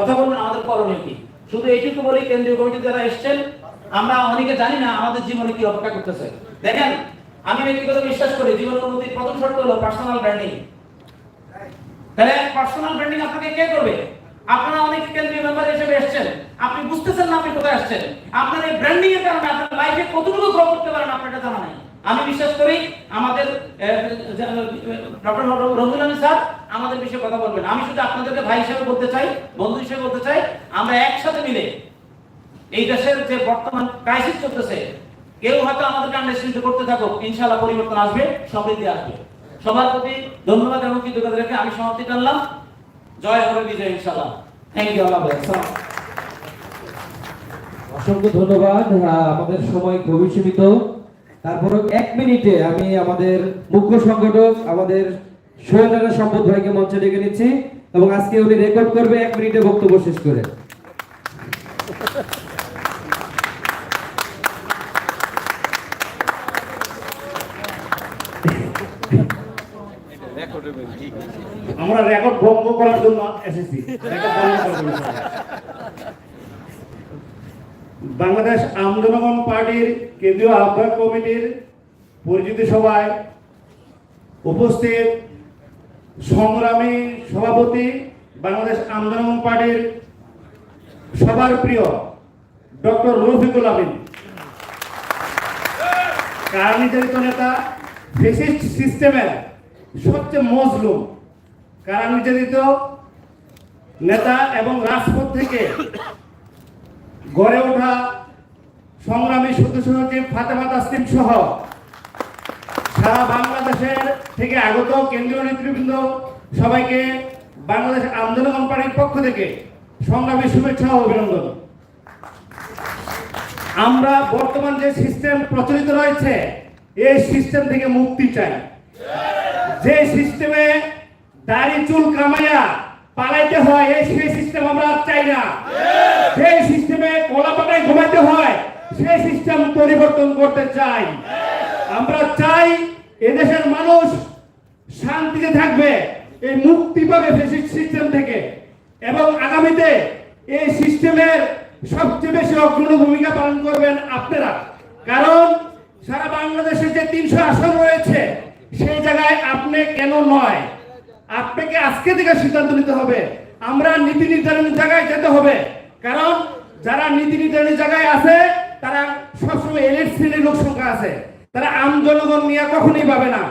কথা বলবেন আমাদের করণীয় কি শুধু এইটুকু বলি, কেন্দ্রীয় কমিটি যারা এসছেন, আমরা অনেকে জানি না আমাদের জীবনে কি অপেক্ষা করতেছে। দেখেন, আমি ব্যক্তিগত বিশ্বাস করি জীবনের উন্নতির প্রথম শর্ত হলো পার্সোনাল ব্র্যান্ডিং তাহলে পার্সোনাল ব্র্যান্ডিং আপনাকে কে করবে? আপনারা অনেক কেন্দ্রীয় মেম্বার হিসেবে এসেছেন। আপনি বুঝতেছেন না আপনি কোথায় আসছেন। আপনার এই ব্র্যান্ডিং এর কারণে আপনার লাইফে কতটুকু গ্রো করতে পারেন আপনার এটা জানা নাই। আমি বিশ্বাস করি, আমাদের ডক্টর রবিউল আলী স্যার আমাদের বিষয়ে কথা বলবেন। আমি শুধু আপনাদেরকে ভাই হিসেবে বলতে চাই, বন্ধু হিসেবে বলতে চাই, আমরা একসাথে মিলে এই দেশের যে বর্তমান ক্রাইসিস চলতেছে, কেউ হয়তো আমাদেরকে আন্ডারস্ট্যান্ড করতে থাকুক, ইনশাআল্লাহ পরিবর্তন আসবে, সমৃদ্ধি আসবে। সবার প্রতি ধন্যবাদ এবং কৃতজ্ঞতা রেখে আমি সমাপ্তি টানলাম জয় হবে বিজয়, ইনশাআল্লাহ। থ্যাংক ইউ আল্লাহ। অসংখ্য ধন্যবাদ আমাদের সময় খুবই সীমিত। তারপরে এক মিনিটে আমি আমাদের মুখ্য সংগঠক, আমাদের সোহেলারা সম্পদ ভাইকে মঞ্চে ডেকে নিচ্ছি এবং আজকে উনি রেকর্ড করবে এক মিনিটে বক্তব্য শেষ করে আমরা রেকর্ড ভঙ্গ করার জন্য এসেছি। বাংলাদেশ আমজনগণ পার্টির কেন্দ্রীয় আহ্বায়ক কমিটির পরিচিতি সভায় উপস্থিত সংগ্রামী সভাপতি বাংলাদেশ আমজনগণ পার্টির সবার প্রিয় ডক্টর রফিকুল আমিন। কার নির্যাতিত নেতা ফেসিস্ট সিস্টেমের সবচেয়ে মজলুম। কারা নির্যাতিত নেতা এবং রাজপথ থেকে গড়ে ওঠা সংগ্রামী সদস্য সচিব ফাতেমা তাসলিম সহ সারা বাংলাদেশের থেকে আগত কেন্দ্রীয় নেতৃবৃন্দ সবাইকে বাংলাদেশ আন্দোলন পার্টির পক্ষ থেকে সংগ্রামী শুভেচ্ছা ও অভিনন্দন। আমরা বর্তমান যে সিস্টেম প্রচলিত রয়েছে, এই সিস্টেম থেকে মুক্তি চাই। যে সিস্টেমে দাড়ি, চুল কামাইয়া পালাইতে হয়, এই সেই সিস্টেম আমরা চাই না। সেই সিস্টেমে কলা পাতায় ঘুমাইতে হয়, সেই সিস্টেম পরিবর্তন করতে চাই। আমরা চাই এদেশের মানুষ শান্তিতে থাকবে, এই মুক্তি পাবে সিস্টেম থেকে। এবং আগামীতে এই সিস্টেমের সবচেয়ে বেশি অগ্রণী ভূমিকা পালন করবেন আপনারা। কারণ সারা বাংলাদেশে যে তিনশো আসন রয়েছে, সেই জায়গায় আপনি কেন নয়? আপনাকে আজকে থেকে সিদ্ধান্ত নিতে হবে। আমরা নীতি নির্ধারণের জায়গায় যেতে হবে। কারণ যারা নীতি নির্ধারণের জায়গায় আছে, তারা সবসময় এলিট শ্রেণির লোক সংখ্যা আছে। তারা আম জনগণ নিয়ে কখনোই পাবে না।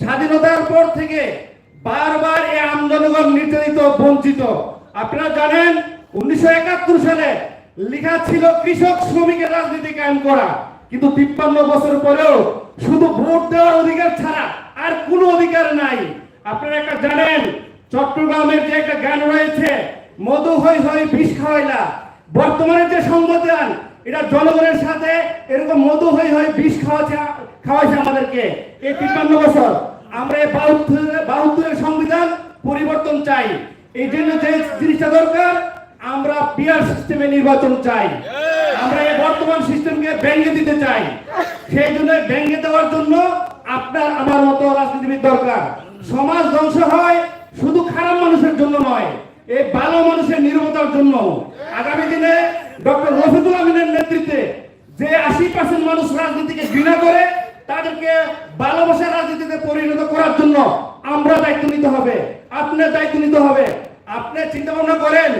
স্বাধীনতার পর থেকে বারবার এই আম জনগণ নির্যাতিত বঞ্চিত। আপনারা জানেন, উনিশশো একাত্তর সালে লেখা ছিল কৃষক শ্রমিকের রাজনীতি কায়েম করা। কিন্তু তিপ্পান্ন বছর পরেও শুধু ভোট দেওয়ার অধিকার ছাড়া আর কোনো অধিকার নাই। আপনারা একটা জানেন, চট্টগ্রামের যে একটা গান রয়েছে, মধু হই হই বিষ খাওয়াইলা। বর্তমানে যে সংবিধান, এটা জনগণের সাথে এরকম মধু হই হই বিষ খাওয়াচ্ছে খাওয়াইছে আমাদেরকে। এই তিপ্পান্ন বছর আমরা এই বাহাত্তরের সংবিধান পরিবর্তন চাই। এই জন্য যে জিনিসটা দরকার, আমরা পিয়ার সিস্টেমে নির্বাচন চাই। আমরা এই বর্তমান সিস্টেমকে ভেঙে দিতে চাই। সেই জন্য ভেঙে দেওয়ার জন্য আপনার আমার মতো রাজনীতিবিদ দরকার। সমাজ ধ্বংস হয় শুধু খারাপ মানুষের জন্য নয়, এই ভালো মানুষের নিরবতার জন্য আগামী দিনে ডক্টর রফিকুল আমিনের নেতৃত্বে যে আশি পার্সেন্ট মানুষ রাজনীতিকে ঘৃণা করে তাদেরকে ভালোবাসার রাজনীতিতে পরিণত করার জন্য আমরা দায়িত্ব নিতে হবে। আপনার দায়িত্ব নিতে হবে। আপনি চিন্তা ভাবনা করেন,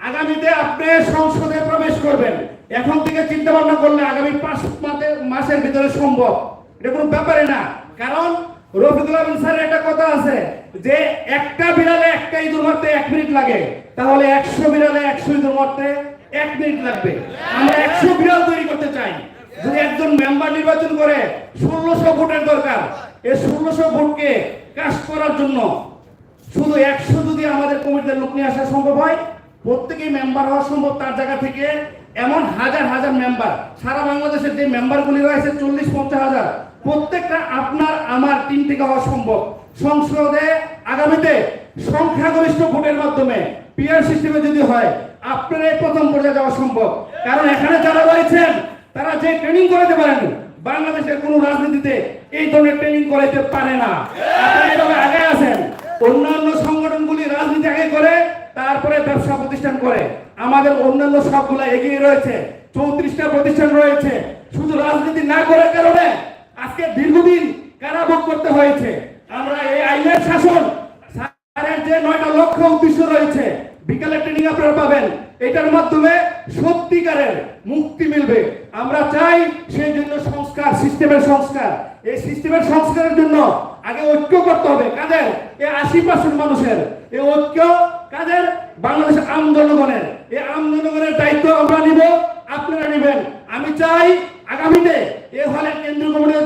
আগামীতে আপনি সংসদে প্রবেশ করবেন। এখন থেকে চিন্তা ভাবনা করলে আগামী পাঁচ মাসের ভিতরে সম্ভব। এটা কোনো ব্যাপারে না। কারণ রফিকুল আলম স্যারের একটা কথা আছে যে, একটা বিড়ালে একটা ইঁদুর মারতে এক মিনিট লাগে। তাহলে একশো বিড়ালে একশো ইঁদুর মারতে এক মিনিট লাগবে। আমরা একশো বিড়াল তৈরি করতে চাই। যদি একজন মেম্বার নির্বাচন করে, ষোলোশো ভোটের দরকার। এই ষোলোশো ভোটকে কাস্ট করার জন্য শুধু একশো যদি আমাদের কমিটিতে লোক নিয়ে আসা সম্ভব হয়, প্রত্যেকেই মেম্বার হওয়া সম্ভব তার জায়গা থেকে। এমন হাজার হাজার মেম্বার সারা বাংলাদেশের যে মেম্বারগুলি রয়েছে, চল্লিশ পঞ্চাশ হাজার, প্রত্যেকটা আপনার, আমার টিম থেকে হওয়া সম্ভব। সংসদে আগামীতে সংখ্যাগরিষ্ঠ ভোটের মাধ্যমে পিয়ার সিস্টেমে যদি হয়, আপনারাই প্রথম পর্যায়ে যাওয়া সম্ভব। কারণ এখানে যারা রয়েছেন তারা যে ট্রেনিং করাতে পারেন বাংলাদেশের কোন রাজনীতিতে এই ধরনের ট্রেনিং করাইতে পারে না। এভাবে আগে আছেন অন্যান্য সংগঠনগুলি রাজনীতি আগে করে, তারপরে ব্যবসা প্রতিষ্ঠান করে। আমাদের অন্যান্য সবগুলা এগিয়ে রয়েছে, চৌত্রিশটা প্রতিষ্ঠান রয়েছে। শুধু রাজনীতি না করার কারণে আজকে দীর্ঘদিন কারাভোগ করতে হয়েছে। আমরা এই আইনের শাসন, স্যারের যে নয়টা লক্ষ্য উদ্দেশ্য রয়েছে বিকালে ট্রেনিং আপনারা পাবেন। এটার মাধ্যমে সত্যিকারের মুক্তি মিলবে। আমরা চাই সেই জন্য সংস্কার, সিস্টেমের সংস্কার। এই সিস্টেমের সংস্কারের জন্য আগে ঐক্য করতে হবে। কাদের? এই আশি পার্সেন্ট মানুষের। এই ঐক্য কাদের? বাংলাদেশের আম জনগণের। এই আম জনগণের দায়িত্ব আমরা নিব, আপনারা নেবেন। আমি চাই আগামীতে এ হলে কেন্দ্রীয় আছেন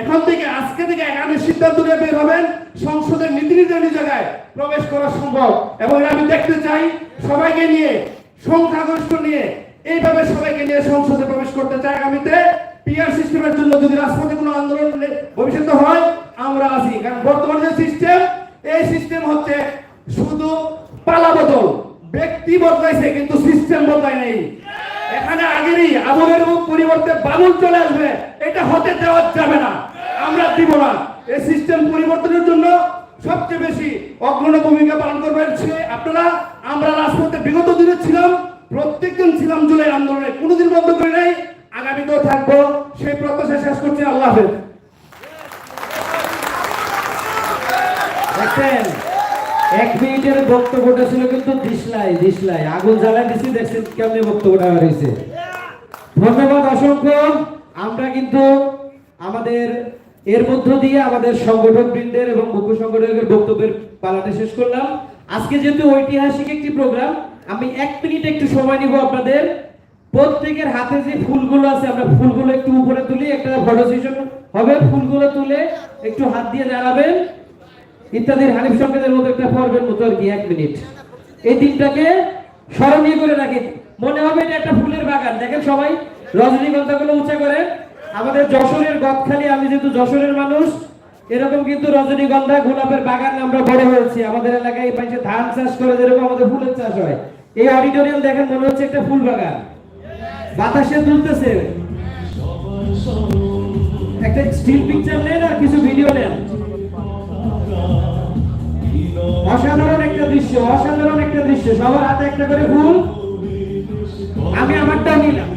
এখন থেকে আজকে থেকে একাধিক সিদ্ধান্ত নিয়ে বের হবেন। সংসদের নীতি নির্ধারণী জায়গায় প্রবেশ করা সম্ভব। এবং আমি দেখতে চাই, সবাইকে নিয়ে, সংখ্যাগরিষ্ঠ নিয়ে, এইভাবে সবাইকে নিয়ে সংসদে প্রবেশ করতে চাই আগামীতে। পিআর সিস্টেমের জন্য যদি রাজপথে কোনো আন্দোলন ভবিষ্যতে হয়, আমরা আছি। কারণ বর্তমানে যে সিস্টেম এই সিস্টেম হচ্ছে শুধু পালা বদল। ব্যক্তি বদলাইছে, কিন্তু সিস্টেম বদলায় নেই। এখানে আগেরই আবুলের পরিবর্তে বাবুল চলে আসবে। এটা হতে দেওয়া যাবে না। আমরা দিব না। এই সিস্টেম পরিবর্তনের জন্য সবচেয়ে বেশি অগ্রণ ভূমিকা পালন করবেন সে আপনারা। আমরা রাজপথে বিগত দিনে ছিলাম, প্রত্যেকদিন ছিলাম জুলাই আন্দোলনে, কোনোদিন বন্ধ করে নাই। আগামীতেও থাকব। সেই প্রত্যাশা শেষ করছি। আল্লাহ হাফেজ। এক মিনিটের বক্তব্যটা ছিল কিন্তু দিশলাই দিশলাই আগুন জ্বালা দিছি, দেখছেন কেমনি বক্তব্যটা হয়েছে। ধন্যবাদ অসংখ্য। আমরা কিন্তু আমাদের, এর মধ্য দিয়ে আমাদের সংগঠক বৃন্দের এবং মুখ্য সংগঠকের বক্তব্যের পালাটা শেষ করলাম। আজকে যেহেতু ঐতিহাসিক একটি প্রোগ্রাম, আমি এক মিনিট একটু সময় নিব আপনাদের। প্রত্যেকের হাতে যে ফুলগুলো আছে, আমরা ফুলগুলো একটু উপরে তুলি, একটা ফটো সেশন হবে। ফুলগুলো তুলে একটু হাত দিয়ে দাঁড়াবেন ইত্যাদির হানিফ সংকেতের মতো একটা পর্বের মতো আর কি, এক মিনিট। এই দিনটাকে স্মরণীয় করে রাখি। মনে হবে এটা একটা ফুলের বাগান। দেখেন সবাই, রজনীগন্ধাগুলো উঁচা করে। আমাদের যশোরের গদখালি, আমি যেহেতু যশোরের মানুষ, এরকম কিন্তু রজনীগন্ধা গোলাপের বাগান আমরা বড় হয়েছি। আমাদের এলাকায় এই পাশে ধান চাষ করে যেরকম আমাদের ফুলের চাষ হয়। এই অডিটোরিয়াম দেখেন, মনে হচ্ছে একটা ফুল বাগান। বাতাসে তুলতেছে একটা স্টিল পিকচার নেন আর কিছু ভিডিও নেন। অসাধারণ একটা দৃশ্য, অসাধারণ একটা দৃশ্য। সবার হাতে একটা করে ফুল। আমি আমারটাও নিলাম।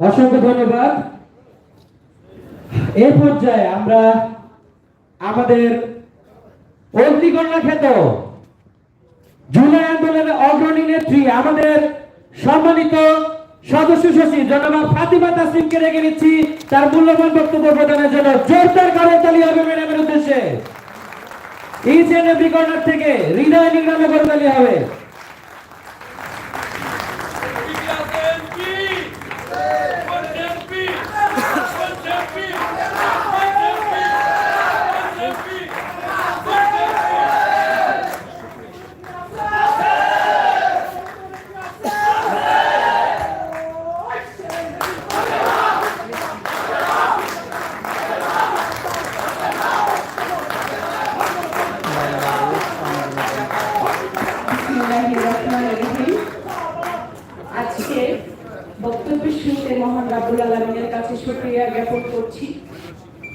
অসংখ্য ধন্যবাদ। এই পর্যায়ে আমরা আমাদের অগ্নিকন্যা খ্যাত জুলাই আন্দোলনের অগ্রণী নেত্রী, আমাদের সম্মানিত সদস্য সচিব জনাব ফাতিমা তাসলিমকে রেখে নিচ্ছি। তার মূল্যবান বক্তব্য প্রদানের জন্য জোরদার করে তালি হবে ম্যাডামের উদ্দেশ্যে। এভরি কর্নার থেকে হৃদয় নির্মাণে করে তালি হবে। আজকে বক্তব্যের শুরুতে মহান রাব্বুল আলমিনের কাছে শুকরিয়া জ্ঞাপন করছি।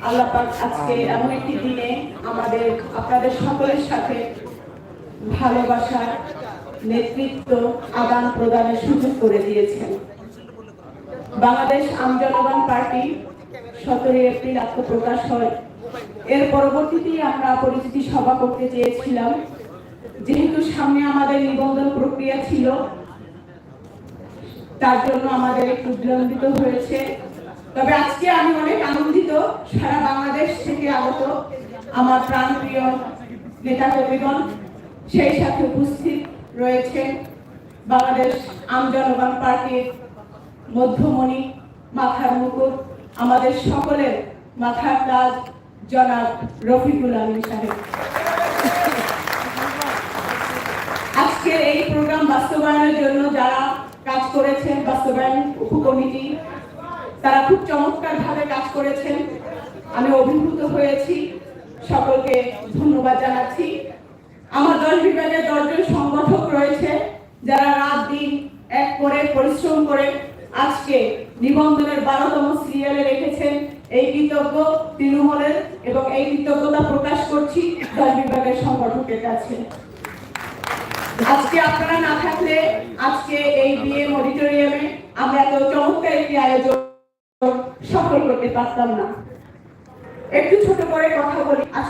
আল্লাহ পাক আজকে এমন একটি দিনে আমাদের আপনাদের সকলের সাথে ভালোবাসার নেতৃত্ব আদান প্রদানের সুযোগ করে দিয়েছেন। বাংলাদেশ আম জনগণ পার্টি সতেরোই এপ্রিল আত্মপ্রকাশ হয়। এর পরবর্তীতে আমরা পরিচিতি সভা করতে চেয়েছিলাম। যেহেতু সামনে আমাদের নিবন্ধন প্রক্রিয়া ছিল তার জন্য আমাদের একটু বিলম্বিত হয়েছে। তবে আজকে আমি অনেক আনন্দিত, সারা বাংলাদেশ থেকে আগত আমার প্রাণপ্রিয় নেতা কর্মীগণ, সেই সাথে উপস্থিত রয়েছে বাংলাদেশ আম জনগণ পার্টির মধ্যমণি মাথার মুকুট, আমাদের সকলের মাথার তাজ জনাব রফিকুল আলম সাহেব। আজকে এই প্রোগ্রাম বাস্তবায়নের জন্য কাজ করেছেন বাস্তবায়ন উপকমিটি। তারা খুব চমৎকার ভাবে কাজ করেছেন। আমি অভিভূত হয়েছি। সকলকে ধন্যবাদ জানাচ্ছি। আমার দশ বিভাগের দশজন সংগঠক রয়েছে, যারা রাত দিন এক করে পরিশ্রম করে আজকে নিবন্ধনের বারোতম সিরিয়ালে রেখেছেন। এই কৃতজ্ঞ তৃণমূলের এবং এই কৃতজ্ঞতা প্রকাশ করছি দশ বিভাগের সংগঠকের কাছে। আজকে আপনারা না থাকলে আজকে এই বিয়ে অডিটোরিয়ামে আমরা এত চমৎকার আয়োজন সফল করতে পারতাম না। একটু ছোট করে কথা বলি।